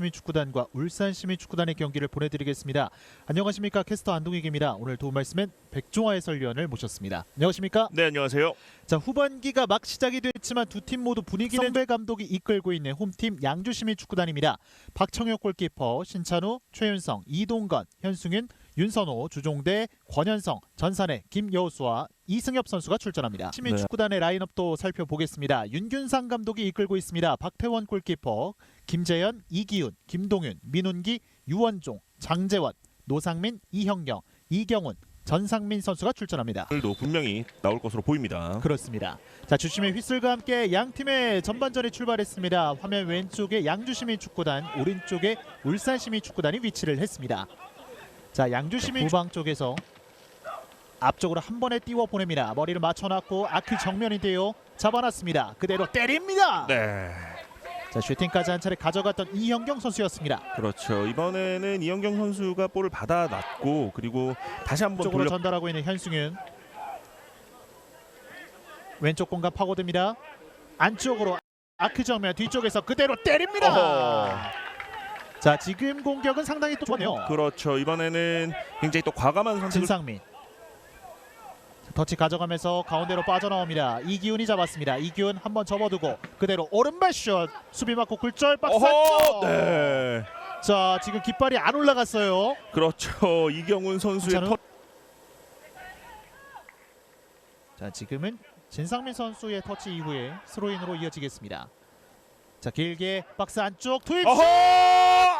시민축구단과 울산 시민축구단의 경기를 보내드리겠습니다. 안녕하십니까 캐스터 안동익입니다. 오늘 도움 말씀엔 백종화 해설위원을 모셨습니다. 안녕하십니까? 네 안녕하세요. 자 후반기가 막 시작이 됐지만 두 팀 모두 분위기는 선배 감독이 이끌고 있는 홈팀 양주 시민축구단입니다. 박청혁 골키퍼, 신찬우, 최윤성, 이동건, 현승윤, 윤선호, 주종대, 권현성, 전산의 김여수와 이승엽 선수가 출전합니다. 시민축구단의 라인업도 살펴보겠습니다. 윤균상 감독이 이끌고 있습니다. 박태원 골키퍼, 김재현, 이기훈, 김동윤, 민훈기, 유원종, 장재원, 노상민, 이형경, 이경훈, 전상민 선수가 출전합니다. 오늘도 분명히 나올 것으로 보입니다. 그렇습니다. 자 주심의 휘슬과 함께 양 팀의 전반전이 출발했습니다. 화면 왼쪽에 양주시민 축구단, 오른쪽에 울산시민 축구단이 위치를 했습니다. 자 양주시민 후방 쪽에서 앞쪽으로 한 번에 띄워 보냅니다. 머리를 맞춰놨고 아크 정면인데요. 잡아놨습니다. 그대로 때립니다. 네, 자 슈팅까지 한 차례 가져갔던 이현경 선수였습니다. 그렇죠. 이번에는 이영경 선수가 볼을 받아놨고 그리고 다시 한번 쪽으로 돌려. 전달하고 있는 현승윤 왼쪽 공간 파고듭니다 안쪽으로 아크 정면 뒤쪽에서 그대로 때립니다 어허. 자 지금 공격은 상당히 똑같네요 그렇죠. 이번에는 굉장히 또 과감한 선택을. 진상민 터치 가져가면서 가운데로 빠져나옵니다 이기훈이 잡았습니다 이기훈 한번 접어두고 그대로 오른발 슛 수비 맞고 굴절 박스 어허, 안쪽 네, 자 지금 깃발이 안 올라갔어요 그렇죠. 이경훈 선수의 괜찮아요? 터... 자 지금은 진상민 선수의 터치 이후에 스로인으로 이어지겠습니다. 자 길게 박스 안쪽 투입 어허!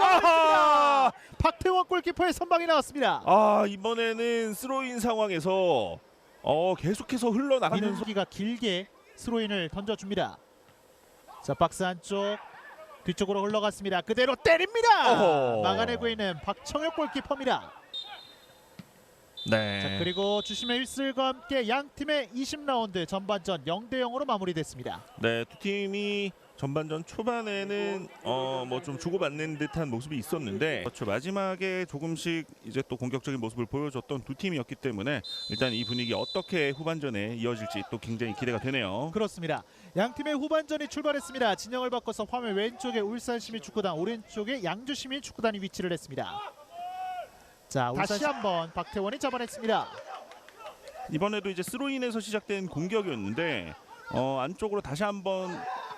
아하! 박태원 골키퍼의 선방이 나왔습니다. 아 이번에는 스로인 상황에서 어 계속해서 흘러나가면서 민은기가 길게 스로인을 던져줍니다. 자 박스 안쪽 뒤쪽으로 흘러갔습니다. 그대로 때립니다. 어허. 막아내고 있는 박청혁 골키퍼입니다. 네. 자 그리고 주심의 휘슬과 함께 양 팀의 20라운드 전반전 0대 0으로 마무리됐습니다. 네, 두 팀이 전반전 초반에는 어 뭐 좀 주고받는 듯한 모습이 있었는데 그렇죠. 마지막에 조금씩 이제 또 공격적인 모습을 보여줬던 두 팀이었기 때문에 일단 이 분위기 어떻게 후반전에 이어질지 또 굉장히 기대가 되네요. 그렇습니다. 양 팀의 후반전이 출발했습니다. 진영을 바꿔서 화면 왼쪽에 울산 시민 축구단, 오른쪽에 양주 시민 축구단이 위치를 했습니다. 자, 다시 한번 박태원이 잡아냈습니다. 이번에도 이제 스로인에서 시작된 공격이었는데 어 안쪽으로 다시 한번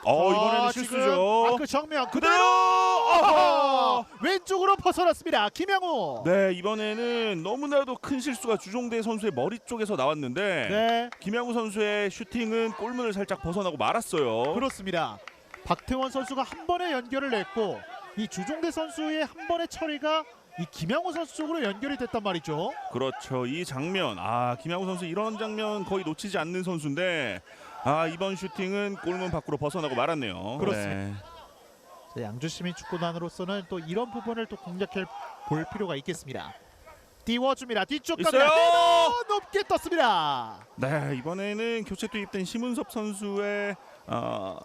어 이번에는 아, 지금 실수죠. 아크 정면 그대로 그대로 어허! 왼쪽으로 벗어났습니다. 김양호. 네 이번에는 너무나도 큰 실수가 주종대 선수의 머리 쪽에서 나왔는데 네, 김양우 선수의 슈팅은 골문을 살짝 벗어나고 말았어요. 그렇습니다. 박태원 선수가 한 번에 연결을 냈고 이 주종대 선수의 한 번의 처리가 이 김양호 선수 쪽으로 연결이 됐단 말이죠. 그렇죠. 이 장면, 아 김양우 선수 이런 장면 거의 놓치지 않는 선수인데 아 이번 슈팅은 골문 밖으로 벗어나고 말았네요. 그렇습니다. 네. 자, 양주 시민 축구단으로서는 또 이런 부분을 또 공략해 볼 필요가 있겠습니다. 띄워줍니다. 뒤쪽 있어요. 헤더 높게 떴습니다. 네, 이번에는 교체 투입된 심은섭 선수의 어,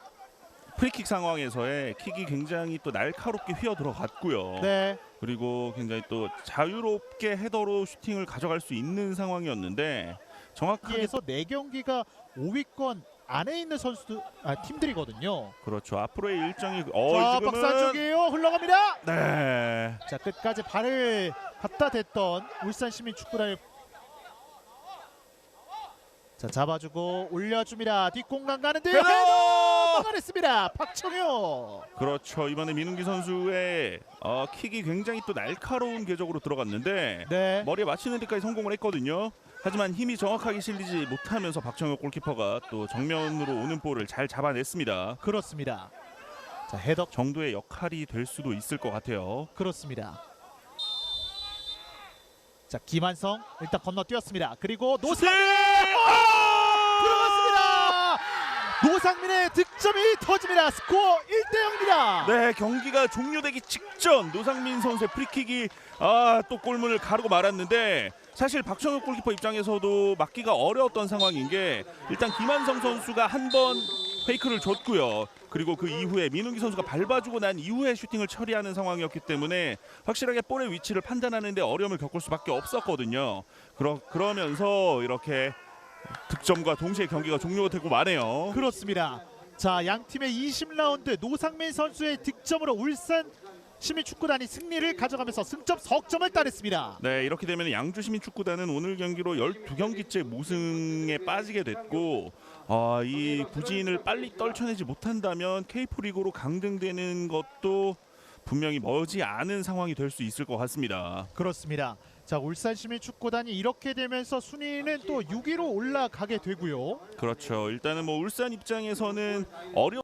프리킥 상황에서의 킥이 굉장히 또 날카롭게 휘어 들어갔고요. 네, 그리고 굉장히 또 자유롭게 헤더로 슈팅을 가져갈 수 있는 상황이었는데 정확하게 여기에서 네 경기가 5위권 안에 있는 선수 아, 팀들이거든요. 그렇죠. 앞으로의 일정이 어 자, 지금은 박스 안쪽이에요. 흘러갑니다. 네. 자, 끝까지 발을 갖다 댔던 울산 시민 축구단의 자, 잡아주고 올려줍니다. 뒷공간 가는데요. 헤더! 헤더 막아냈습니다. 박청효. 그렇죠. 이번에 민웅기 선수의 어, 킥이 굉장히 또 날카로운 궤적으로 들어갔는데 네. 머리에 맞히는 데까지 성공을 했거든요. 하지만 힘이 정확하게 실리지 못하면서 박정혁 골키퍼가 또 정면으로 오는 볼을 잘 잡아냈습니다. 그렇습니다. 자, 헤더 정도의 역할이 될 수도 있을 것 같아요. 그렇습니다. 자 김한성 일단 건너뛰었습니다. 그리고 노상 들어갔습니다. 노상민의 득점이 터집니다. 스코어 1대 0입니다. 네, 경기가 종료되기 직전 노상민 선수의 프리킥이 아, 또 골문을 가르고 말았는데 사실 박정혁 골키퍼 입장에서도 막기가 어려웠던 상황인 게 일단 김한성 선수가 한 번 페이크를 줬고요. 그리고 그 이후에 민웅기 선수가 밟아주고 난 이후에 슈팅을 처리하는 상황이었기 때문에 확실하게 볼의 위치를 판단하는데 어려움을 겪을 수밖에 없었거든요. 그러, 그러면서 이렇게 득점과 동시에 경기가 종료가 되고 마네요. 그렇습니다. 자, 양 팀의 20라운드 노상민 선수의 득점으로 울산 시민축구단이 승리를 가져가면서 승점 석점을 따냈습니다. 네, 이렇게 되면 양주 시민축구단은 오늘 경기로 12경기째 무승에 빠지게 됐고 아, 이 부진을 빨리 떨쳐내지 못한다면 K4 리그로 강등되는 것도 분명히 머지 않은 상황이 될 수 있을 것 같습니다. 그렇습니다. 자 울산 시민 축구단이 이렇게 되면서 순위는 또 6위로 올라가게 되고요. 그렇죠. 일단은 뭐 울산 입장에서는 어려